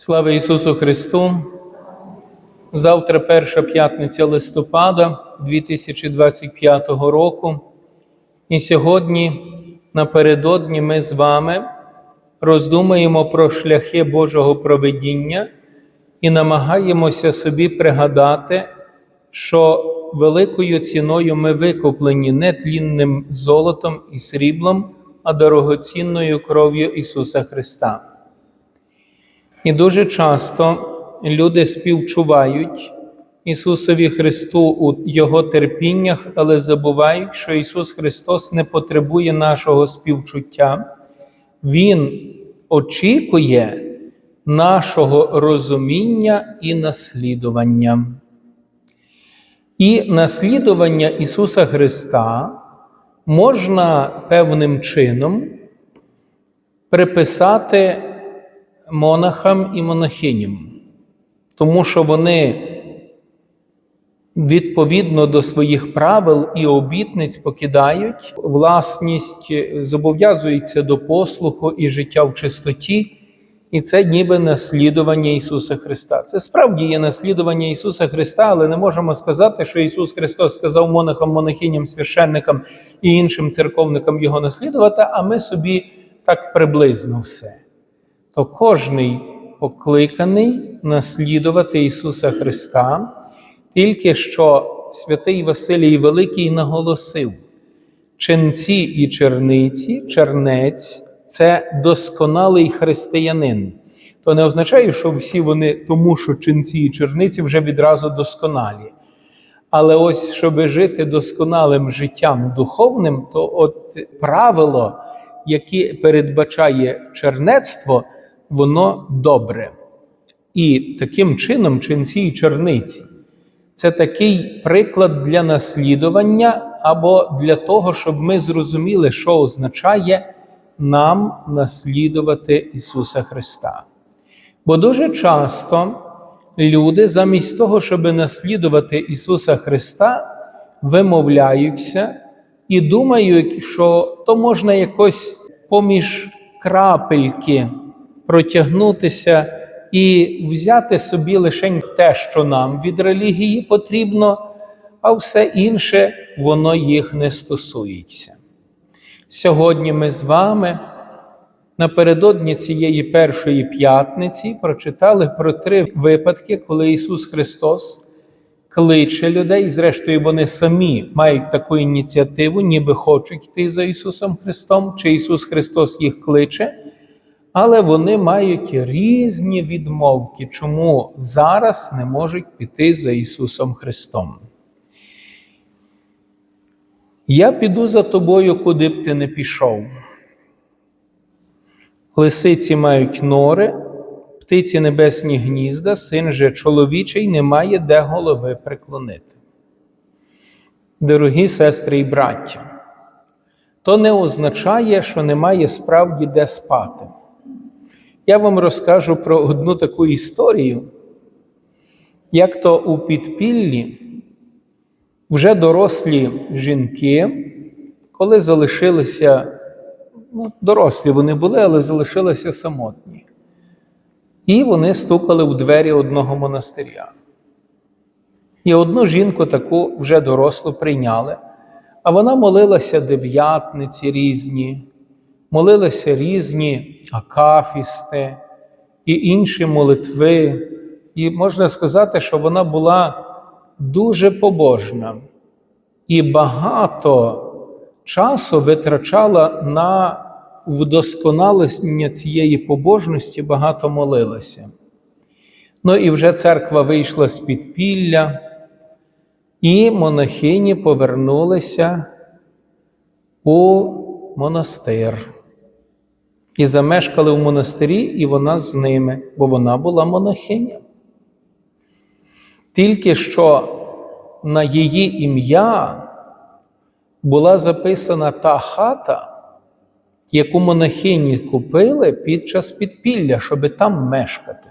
Слава Ісусу Христу! Завтра перша п'ятниця листопада 2025 року. І сьогодні, напередодні, ми з вами роздумаємо про шляхи Божого проведіння і намагаємося собі пригадати, що великою ціною ми викуплені не тлінним золотом і сріблом, а дорогоцінною кров'ю Ісуса Христа. І дуже часто люди співчувають Ісусові Христу у Його терпіннях, але забувають, що Ісус Христос не потребує нашого співчуття. Він очікує нашого розуміння і наслідування. І наслідування Ісуса Христа можна певним чином приписати монахам і монахиням, тому що вони відповідно до своїх правил і обітниць покидають. Власність, зобов'язуються до послуху і життя в чистоті, і це ніби наслідування Ісуса Христа. Це справді є наслідування Ісуса Христа, але не можемо сказати, що Ісус Христос сказав монахам, монахиням, священникам і іншим церковникам Його наслідувати, а ми собі так приблизно все то кожний покликаний наслідувати Ісуса Христа, тільки що святий Василій Великий наголосив, ченці і черниці, чернець це досконалий християнин. То не означає, що всі вони, тому що ченці і черниці вже відразу досконалі. Але ось, щоб жити досконалим життям духовним, то от правило, яке передбачає чернецтво, воно добре. І таким чином ченці і черниці це такий приклад для наслідування або для того, щоб ми зрозуміли, що означає нам наслідувати Ісуса Христа. Бо дуже часто люди, замість того, щоб наслідувати Ісуса Христа, вимовляються і думають, що то можна якось поміж крапельки протягнутися і взяти собі лише те, що нам від релігії потрібно, а все інше воно їх не стосується. Сьогодні ми з вами напередодні цієї першої п'ятниці прочитали про три випадки, коли Ісус Христос кличе людей, і зрештою, вони самі мають таку ініціативу, ніби хочуть йти за Ісусом Христом, чи Ісус Христос їх кличе. Але вони мають різні відмовки, чому зараз не можуть піти за Ісусом Христом. Я піду за тобою, куди б ти не пішов. Лисиці мають нори, птиці небесні гнізда, син же чоловічий не має де голови приклонити. Дорогі сестри і браття, то не означає, що немає справді де спати. Я вам розкажу про одну таку історію, як то у підпіллі вже дорослі жінки, коли залишилися, ну, дорослі вони були, але залишилися самотні. І вони стукали в двері одного монастиря. І одну жінку таку вже дорослу прийняли, а вона молилася дев'ятниці різні молилися різні акафісти і інші молитви, і можна сказати, що вона була дуже побожна. І багато часу витрачала на вдосконалення цієї побожності, багато молилася. Ну і вже церква вийшла з підпілля, і монахині повернулися у монастир і замешкали в монастирі, і вона з ними, бо вона була монахиня. Тільки що на її ім'я була записана та хата, яку монахині купили під час підпілля, щоб там мешкати.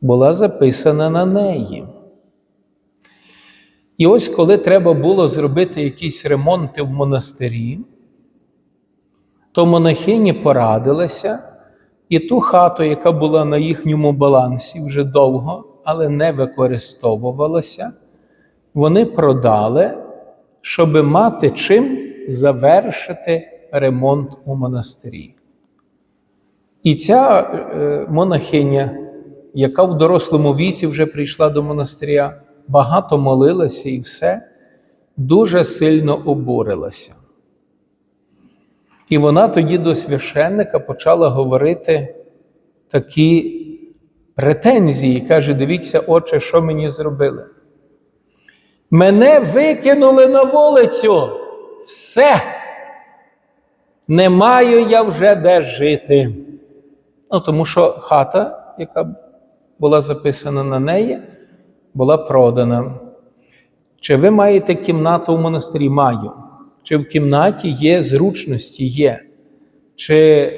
Була записана на неї. І ось коли треба було зробити якісь ремонти в монастирі, то монахині порадилася І ту хату, яка була на їхньому балансі вже довго, але не використовувалася, вони продали, щоб мати чим завершити ремонт у монастирі. І ця е, монахиня, яка в дорослому віці вже прийшла до монастиря, багато молилася і все, дуже сильно обурилася. І вона тоді до священника почала говорити такі претензії. Каже: дивіться, отче, що мені зробили. Мене викинули на вулицю. Все. Не маю я вже де жити. Ну, тому що хата, яка була записана на неї, була продана. Чи ви маєте кімнату в монастирі? Маю. Чи в кімнаті є зручності? Є. Чи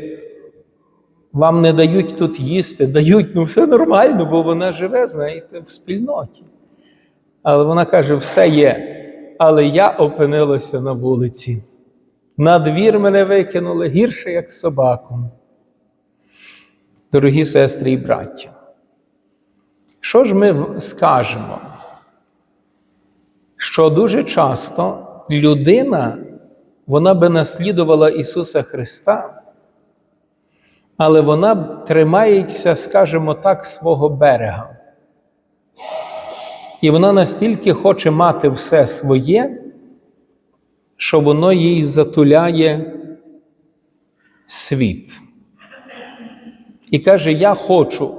вам не дають тут їсти? Дають, ну все нормально, бо вона живе, знаєте, в спільноті. Але вона каже: все є. Але я опинилася на вулиці. На двір мене викинули гірше, як собаку. Дорогі сестри і браття, що ж ми скажемо? Що дуже часто людина, вона би наслідувала Ісуса Христа, але вона тримається, скажімо так, свого берега. І вона настільки хоче мати все своє, що воно їй затуляє світ. І каже: Я хочу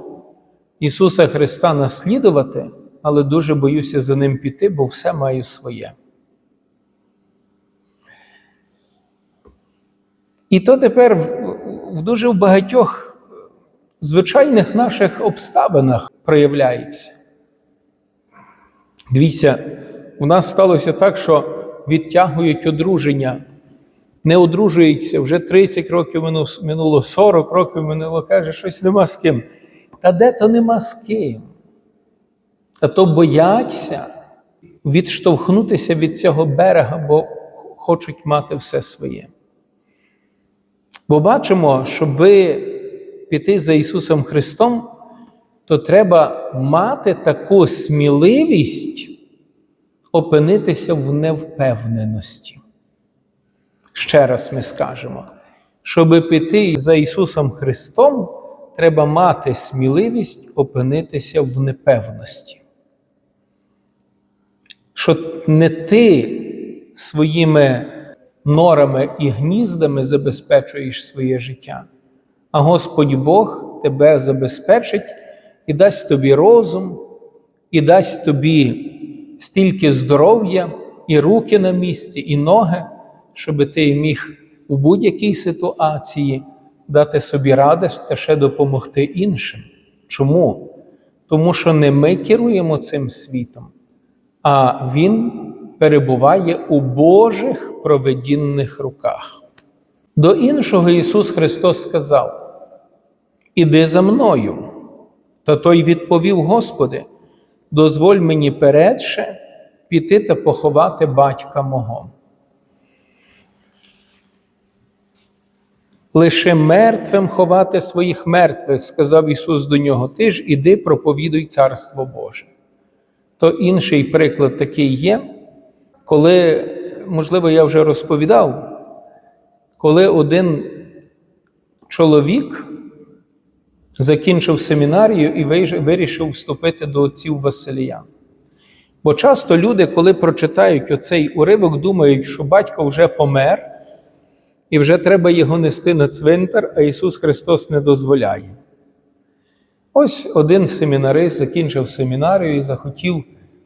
Ісуса Христа наслідувати, але дуже боюся за ним піти, бо все маю своє. І то тепер в, в дуже в багатьох звичайних наших обставинах проявляється. Дивіться, у нас сталося так, що відтягують одруження, не одружуються, вже 30 років минуло- минуло, 40 років минуло, каже, щось нема з ким. Та де то нема з ким? Та то бояться відштовхнутися від цього берега, бо хочуть мати все своє. Бо бачимо, щоби піти за Ісусом Христом, то треба мати таку сміливість опинитися в невпевненості. Ще раз ми скажемо, щоб піти за Ісусом Христом, треба мати сміливість опинитися в непевності. Що не ти своїми норами і гніздами забезпечуєш своє життя, а Господь Бог тебе забезпечить і дасть тобі розум, і дасть тобі стільки здоров'я, і руки на місці, і ноги, щоб ти міг у будь-якій ситуації дати собі ради та ще допомогти іншим. Чому? Тому що не ми керуємо цим світом, а Він перебуває у Божих проведінних руках. До іншого Ісус Христос сказав: Іди за мною. Та той відповів: Господи, дозволь мені передше піти та поховати батька мого. Лише мертвим ховати своїх мертвих, сказав Ісус до нього, ти ж іди проповідуй Царство Боже. То інший приклад такий є, коли, можливо, я вже розповідав, коли один чоловік закінчив семінарію і вирішив вступити до отців Василіян. Бо часто люди, коли прочитають оцей уривок, думають, що батько вже помер, і вже треба його нести на цвинтар, а Ісус Христос не дозволяє. Ось один семінарист закінчив семінарію і захотів,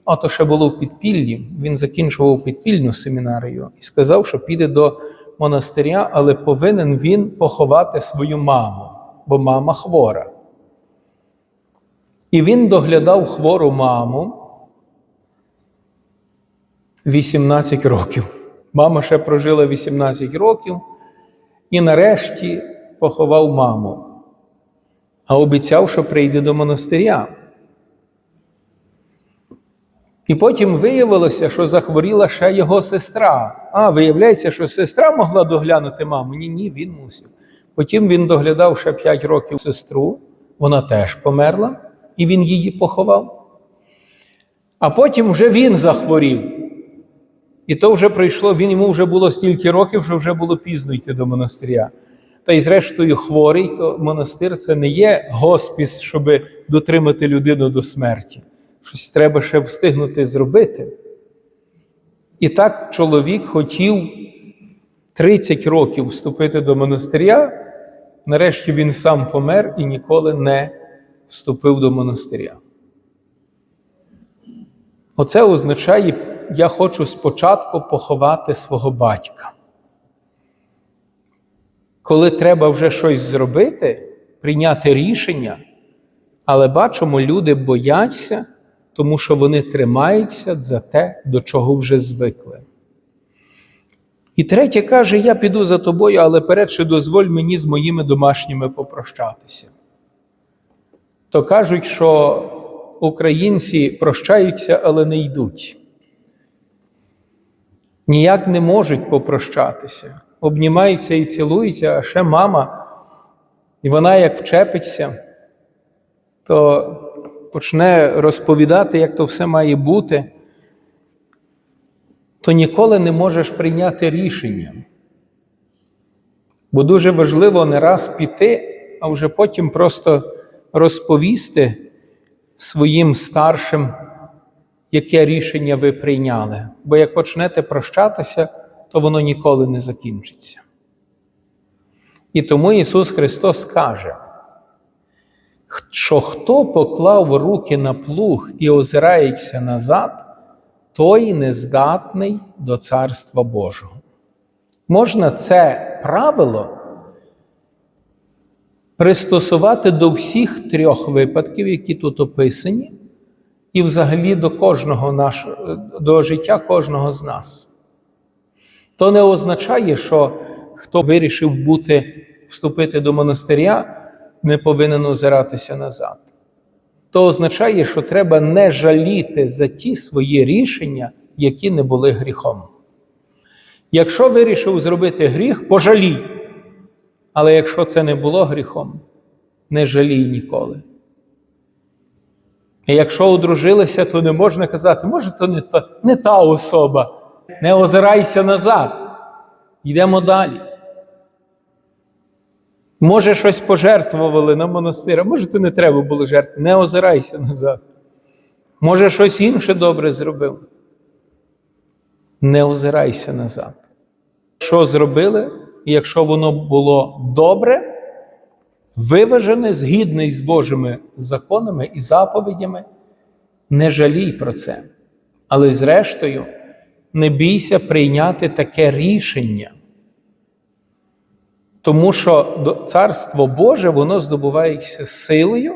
а то ще було в підпіллі, він закінчував підпільну семінарію і сказав, що піде до монастиря, але повинен він поховати свою маму, бо мама хвора. І він доглядав хвору маму 18 років. Мама ще прожила 18 років і нарешті поховав маму, а обіцяв, що прийде до монастиря. І потім виявилося, що захворіла ще його сестра. А, виявляється, що сестра могла доглянути маму. Ні, ні, він мусив. Потім він доглядав ще 5 років сестру, вона теж померла, і він її поховав. А потім вже він захворів. І то вже пройшло, він йому вже було стільки років, що вже було пізно йти до монастиря. Та й зрештою хворий, то монастир це не є госпіс, щоб дотримати людину до смерті. Щось треба ще встигнути зробити. І так чоловік хотів 30 років вступити до монастиря. Нарешті він сам помер і ніколи не вступив до монастиря. Оце означає, я хочу спочатку поховати свого батька. Коли треба вже щось зробити, прийняти рішення, але бачимо, люди бояться, тому що вони тримаються за те, до чого вже звикли. І третє каже: Я піду за тобою, але передше дозволь мені з моїми домашніми попрощатися. То кажуть, що українці прощаються, але не йдуть. Ніяк не можуть попрощатися, обнімаються і цілуються, а ще мама, і вона як вчепиться, то почне розповідати, як то все має бути, то ніколи не можеш прийняти рішення. Бо дуже важливо не раз піти, а вже потім просто розповісти своїм старшим, яке рішення ви прийняли. Бо як почнете прощатися, то воно ніколи не закінчиться. І тому Ісус Христос каже, що хто поклав руки на плуг і озирається назад, той нездатний до Царства Божого. Можна це правило пристосувати до всіх трьох випадків, які тут описані, і взагалі до кожного нашого, до життя кожного з нас. То не означає, що хто вирішив бути, вступити до монастиря, не повинен озиратися назад. То означає, що треба не жаліти за ті свої рішення, які не були гріхом. Якщо вирішив зробити гріх, пожалій. Але якщо це не було гріхом, не жалій ніколи. І якщо одружилися, то не можна казати, може, то не та, не та особа. Не озирайся назад. Йдемо далі. Може, щось пожертвували на монастир, а може, то не треба було жертвувати. Не озирайся назад. Може, щось інше добре зробив. Не озирайся назад. Що зробили, якщо воно було добре, виважене, згідне з Божими законами і заповідями, не жалій про це. Але зрештою, не бійся прийняти таке рішення. Тому що Царство Боже воно здобувається силою,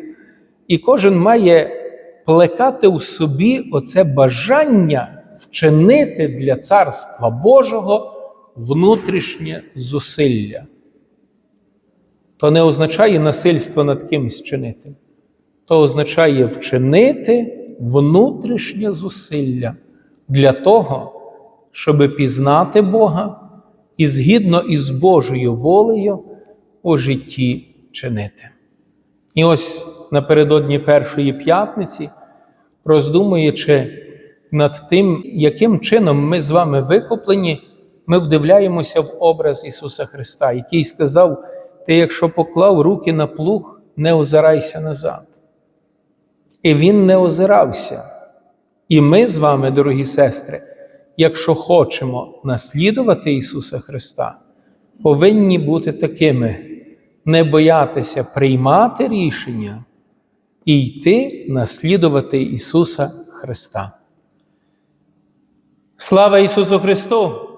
і кожен має плекати у собі оце бажання вчинити для Царства Божого внутрішнє зусилля. То не означає насильство над кимось чинити, то означає вчинити внутрішнє зусилля для того, щоб пізнати Бога і згідно із Божою волею у житті чинити. І ось напередодні Першої п'ятниці, роздумуючи над тим, яким чином ми з вами викуплені, ми вдивляємося в образ Ісуса Христа, який сказав: Ти, якщо поклав руки на плуг, не озирайся назад. І Він не озирався. І ми з вами, дорогі сестри, якщо хочемо наслідувати Ісуса Христа, повинні бути такими, не боятися приймати рішення і йти наслідувати Ісуса Христа. Слава Ісусу Христу!